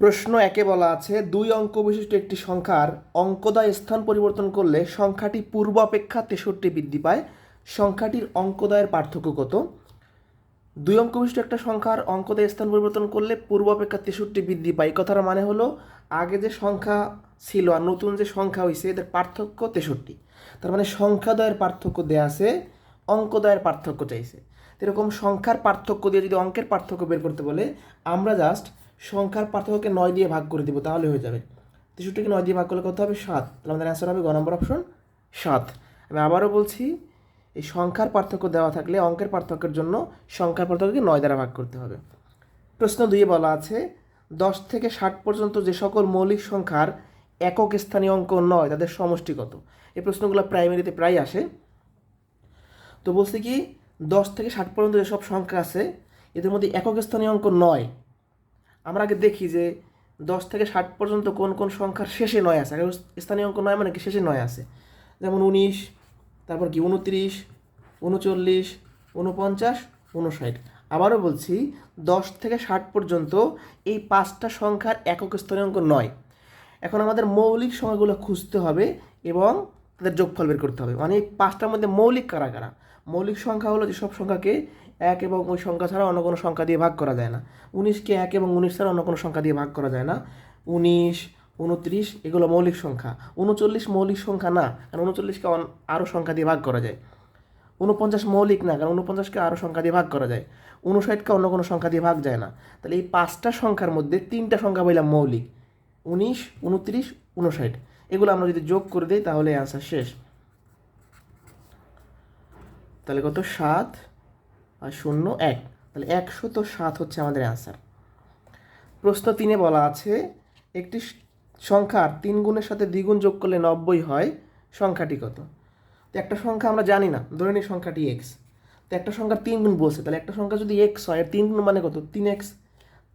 প্রশ্ন একে বলা আছে, দুই অঙ্ক বিশিষ্ট একটি সংখ্যার অঙ্কদয় স্থান পরিবর্তন করলে সংখ্যাটি পূর্ব অপেক্ষা তেষট্টি বৃদ্ধি পায়। সংখ্যাটির অঙ্কদয়ের পার্থক্য কত? দুই অঙ্ক বিশিষ্ট একটা সংখ্যার অঙ্কদয় স্থান পরিবর্তন করলে পূর্ব অপেক্ষা তেষট্টি বৃদ্ধি পায়। কথার মানে হলো, আগে যে সংখ্যা ছিল আর নতুন যে সংখ্যা হয়েছে এদের পার্থক্য তেষট্টি। তার মানে সংখ্যাদয়ের পার্থক্য দেয়া আছে অঙ্কদয়ের পার্থক্য চাইছে। এরকম সংখ্যার পার্থক্য দিয়ে যদি অঙ্কের পার্থক্য বের করতে বলে, আমরা জাস্ট সংখ্যার পার্থক্যকে নয় দিয়ে ভাগ করে দিব, তাহলে হয়ে যাবে। তেষট্টিকে নয় দিয়ে ভাগ করলে কত হবে? সাত। তাহলে আমাদের অ্যান্সার হবে গ নম্বর অপশন সাত। আমি আবারও বলছি, এই সংখ্যার পার্থক্য দেওয়া থাকলে অঙ্কের পার্থক্যের জন্য সংখ্যার পার্থক্যকে নয় দ্বারা ভাগ করতে হবে। প্রশ্ন দুইয়ে বলা আছে, দশ থেকে ষাট পর্যন্ত যে সকল মৌলিক সংখ্যার একক স্থানীয় অঙ্ক নয়, তাদের সমষ্টি কত? এই প্রশ্নগুলো প্রাইমারিতে প্রায় আসে। তো বলছি কি, দশ থেকে ষাট পর্যন্ত যেসব সংখ্যা আছে, এদের মধ্যে একক স্থানীয় অঙ্ক নয় আমরা আগে দেখি যে দশ থেকে ষাট পর্যন্ত কোন কোন সংখ্যার শেষে নয় আছে। স্থানীয় অঙ্ক নয় মানে কি? শেষে নয় আছে। যেমন উনিশ, তারপর কি? উনত্রিশ, উনচল্লিশ, উনপঞ্চাশ, উনষাট। আবারও বলছি, দশ থেকে ষাট পর্যন্ত এই পাঁচটা সংখ্যার একক স্থানীয় অঙ্ক নয়। এখন আমাদের মৌলিক সংখ্যাগুলো খুঁজতে হবে এবং তাদের যোগফল বের করতে হবে। মানে এই পাঁচটার মধ্যে মৌলিক কারা কারা? মৌলিক সংখ্যা হলো যেসব সংখ্যাকে এক এবং ওই সংখ্যা ছাড়া অন্য কোনো সংখ্যা দিয়ে ভাগ করা যায় না। উনিশকে এক এবং উনিশ ছাড়া অন্য কোনো সংখ্যা দিয়ে ভাগ করা যায় না। উনিশ উনত্রিশ এগুলো মৌলিক সংখ্যা। উনচল্লিশ মৌলিক সংখ্যা না, কারণ উনচল্লিশকে আরও সংখ্যা দিয়ে ভাগ করা যায়। উনপঞ্চাশ মৌলিক না, কারণ উনপঞ্চাশকে আরও সংখ্যা দিয়ে ভাগ করা যায়। উনষাটকে অন্য কোনো সংখ্যা দিয়ে ভাগ যায় না। তাহলে এই পাঁচটা সংখ্যার মধ্যে তিনটা সংখ্যা বললাম মৌলিক। উনিশ উনত্রিশ উনষাট এগুলো আমরা যদি যোগ করে দিই তাহলে অ্যান্সার শেষ। তাহলে কত? সাত। শূন্য এক। তাহলে একশো তো সাত হচ্ছে আমাদের অ্যান্সার প্রশ্ন তিনে বলা আছে, একটি সংখ্যার তিন গুণের সাথে দ্বিগুণ যোগ করলে নব্বই হয়, সংখ্যাটি কত? তো একটা সংখ্যা আমরা জানি না, ধরে নিই সংখ্যাটি এক্স তো একটা সংখ্যার তিন গুণ বলছে, তাহলে একটা সংখ্যা যদি এক্স হয় তিন গুণ মানে কত? তিন এক্স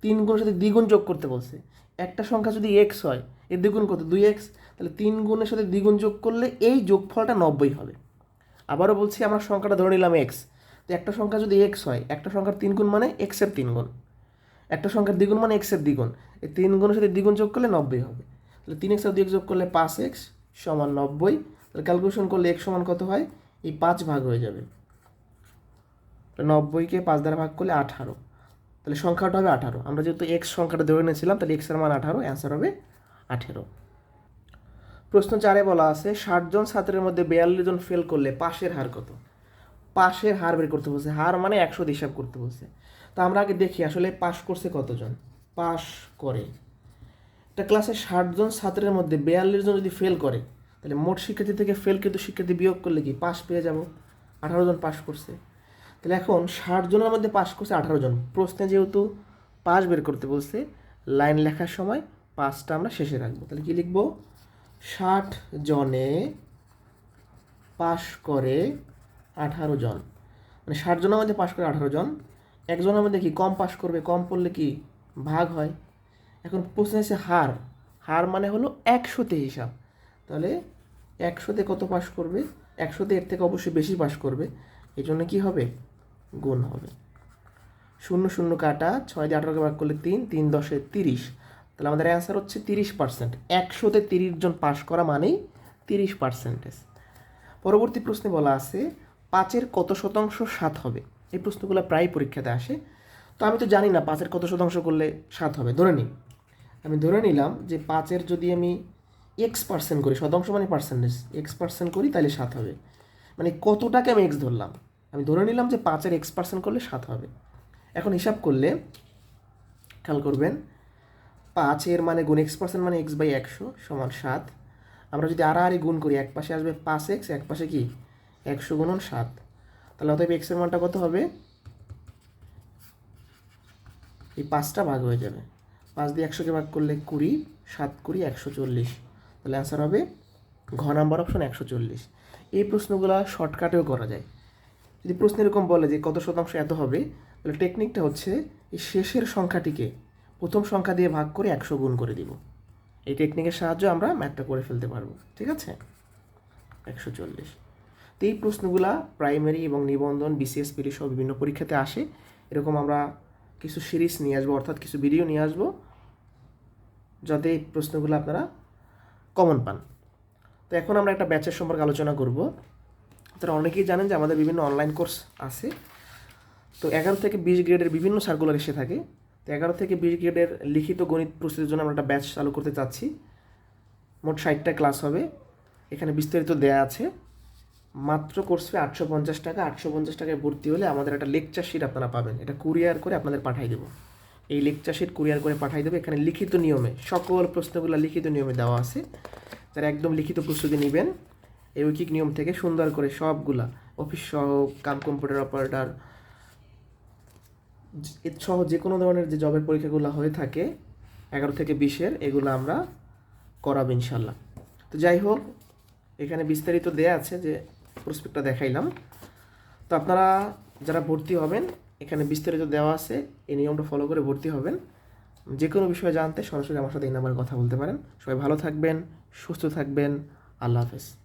তিন গুণের সাথে দ্বিগুণ যোগ করতে বলছে, একটা সংখ্যা যদি এক্স হয়, এর দ্বিগুণ কত? দুই এক্স তাহলে তিন গুণের সাথে দ্বিগুণ যোগ করলে এই যোগফলটা নব্বই হবে। আবারও বলছি, আমরা সংখ্যাটা ধরে নিলাম এক্স তো একটা সংখ্যা যদি এক্স হয়, একটা সংখ্যার তিন গুণ মানে এক্সের তিন গুণ। একটা সংখ্যার দ্বিগুণ মানে এক্সের দ্বিগুণ। এই তিন গুণের সাথে দ্বিগুণ যোগ করলে নব্বই হবে। তাহলে তিন এক্স আর দুই যোগ করলে পাঁচ এক্স সমান নব্বই। তাহলে ক্যালকুলেশন করলে এক্স সমান কত হয়? এই পাঁচ ভাগ হয়ে যাবে। নব্বইকে পাঁচ দ্বারা ভাগ করলে আঠারো। তাহলে সংখ্যাটা হবে আঠারো। আমরা যেহেতু এক্স সংখ্যাটা ধরে নিয়েছিলাম, তাহলে এক্সের মান আঠারো অ্যান্সার হবে আঠেরো। প্রশ্ন চারে বলা আছে ষাটজন ছাত্রের মধ্যে বিয়াল্লিশ জন ফেল করলে পাশের হার কত? পাশের হার বের করতে বলছে। হার মানে একশো হিসাব করতে বলছে। তো আমরা আগে দেখি, আসলে পাশ করছে কতজন? পাশ করে। একটা ক্লাসে ষাটজন ছাত্রের মধ্যে বিয়াল্লিশ জন যদি ফেল করে, তাহলে মোট শিক্ষার্থী থেকে ফেল কিন্তু শিক্ষার্থী বিয়োগ করলে কি? পাশ পেয়ে যাব। আঠারো জন পাশ করছে। তাহলে এখন ষাট জনের মধ্যে পাশ করছে আঠারো জন। প্রশ্নে যেহেতু পাশ বের করতে বলছে, লাইন লেখার সময় পাঁচটা আমরা শেষে রাখব। তাহলে কি লিখব? ষাট জনে পাশ করে আঠারো জন। মানে ষাট জনের মধ্যে পাশ করে আঠারো জন। একজনের মধ্যে কি কম পাশ করবে? কম পড়লে কি ভাগ হয়? এখন প্রশ্ন হচ্ছে হার। হার মানে হলো একশোতে হিসাব। তাহলে একশোতে কত পাশ করবে? একশোতে এর থেকে অবশ্যই বেশি পাশ করবে। এই জন্য কী হবে? গুণ হবে। শূন্য শূন্য কাটা, ছয় দিয়ে আঠারোকে ভাগ করলে তিন তিন দশে তিরিশ। তাহলে আমাদের অ্যান্সার হচ্ছে তিরিশ পার্সেন্ট একশোতে তিরিশ জন পাশ করা মানেই তিরিশ পার্সেন্টেজ পরবর্তী প্রশ্নে বলা আছে পাঁচের কত শতাংশ সাত হবে? এই প্রশ্নগুলো প্রায় পরীক্ষাতে আসে। তো আমি তো জানি না পাঁচের কত শতাংশ করলে সাত হবে। ধরে নিই। আমি ধরে নিলাম যে পাঁচের যদি আমি এক্স পার্সেন্ট করি, শতাংশ মানে পার্সেন্টেজ এক্স পার্সেন্ট করি তাহলে সাত হবে। মানে কতটাকে আমি এক্স ধরলাম? আমি ধরে নিলাম যে পাঁচের এক্স পার্সেন্ট করলে সাত হবে। এখন হিসাব করলে, খেয়াল করবেন, পাঁচের মানে গুণ এক্স পার্সেন্ট মানে এক্স বাই একশো সমান সাত। আমরা যদি আড়াআড়ি গুণ করি, এক পাশে আসবে পাঁচ এক্স এক পাশে কি? একশো গুণন সাত। তাহলে অতএব এক্সের মানটা কত হবে? এই পাঁচটা ভাগ হয়ে যাবে। পাঁচ দিয়ে একশোকে ভাগ করলে কুড়ি, সাত কুড়ি, একশো চল্লিশ। তাহলে অ্যান্সার হবে ঘ নাম্বার অপশন একশো চল্লিশ। এই প্রশ্নগুলো শর্টকাটেও করা যায়। যদি প্রশ্ন এরকম বলে যে কত শতাংশ এত হবে, তাহলে টেকনিকটা হচ্ছে এই শেষের সংখ্যাটিকে প্রথম সংখ্যা দিয়ে ভাগ করে একশো গুণ করে দিব। এই টেকনিকের সাহায্যে আমরা ম্যাথটা করে ফেলতে পারব। ঠিক আছে? একশো চল্লিশ। তো এই প্রশ্নগুলা প্রাইমারি এবং নিবন্ধন বিসিএস পিডি সহ বিভিন্ন পরীক্ষাতে আসে। এরকম আমরা কিছু সিরিজ নিয়ে আসব, অর্থাৎ কিছু ভিডিও নিয়ে আসব, যাতে এই প্রশ্নগুলো আপনারা কমন পান। তো এখন আমরা একটা ব্যাচের সম্পর্কে আলোচনা করব। তারা অনেকেই জানেন যে আমাদের বিভিন্ন অনলাইন কোর্স আছে। তো এগারো থেকে বিশ গ্রেডের বিভিন্ন সার্কুলার এসে থাকে। তো এগারো থেকে বিশ গ্রেডের লিখিত গণিত প্রস্তুতির জন্য আমরা একটা ব্যাচ চালু করতে চাচ্ছি। মোট ষাটটা ক্লাস হবে। এখানে বিস্তারিত দেয়া আছে। মাত্র কোর্স ফি আটশো পঞ্চাশ টাকা। আটশো পঞ্চাশ টাকায় ভর্তি হলে আমাদের একটা লেকচার শিট আপনারা পাবেন। এটা কুরিয়ার করে আপনাদের পাঠিয়ে দেবো। এই লেকচার শিট কুরিয়ার করে পাঠিয়ে দেবো। এখানে লিখিত নিয়মে, সকল প্রশ্নগুলো লিখিত নিয়মে দেওয়া আছে। যারা একদম লিখিত প্রস্তুতি নেবেন, এই ঐকিক নিয়ম থেকে সুন্দর করে সবগুলা অফিস সহ, কাম কম্পিউটার অপারেটার সহ যে কোনো ধরনের যে জবের পরীক্ষাগুলো হয়ে থাকে, এগারো থেকে বিশের, এগুলো আমরা করাবো ইনশাল্লাহ। তো যাই হোক, এখানে বিস্তারিত দেয়া আছে যে প্রসপেক্টটা দেখাইলাম। তো আপনারা যারা ভর্তি হবেন, এখানে বিস্তারিত দেওয়া আছে, এই নিয়মটা ফলো করে ভর্তি হবেন। যে কোনো বিষয়ে জানতে সরাসরি আমার সাথে এই নাম্বারে কথা বলতে পারেন। সবাই ভালো থাকবেন, সুস্থ থাকবেন। আল্লাহ হাফেজ।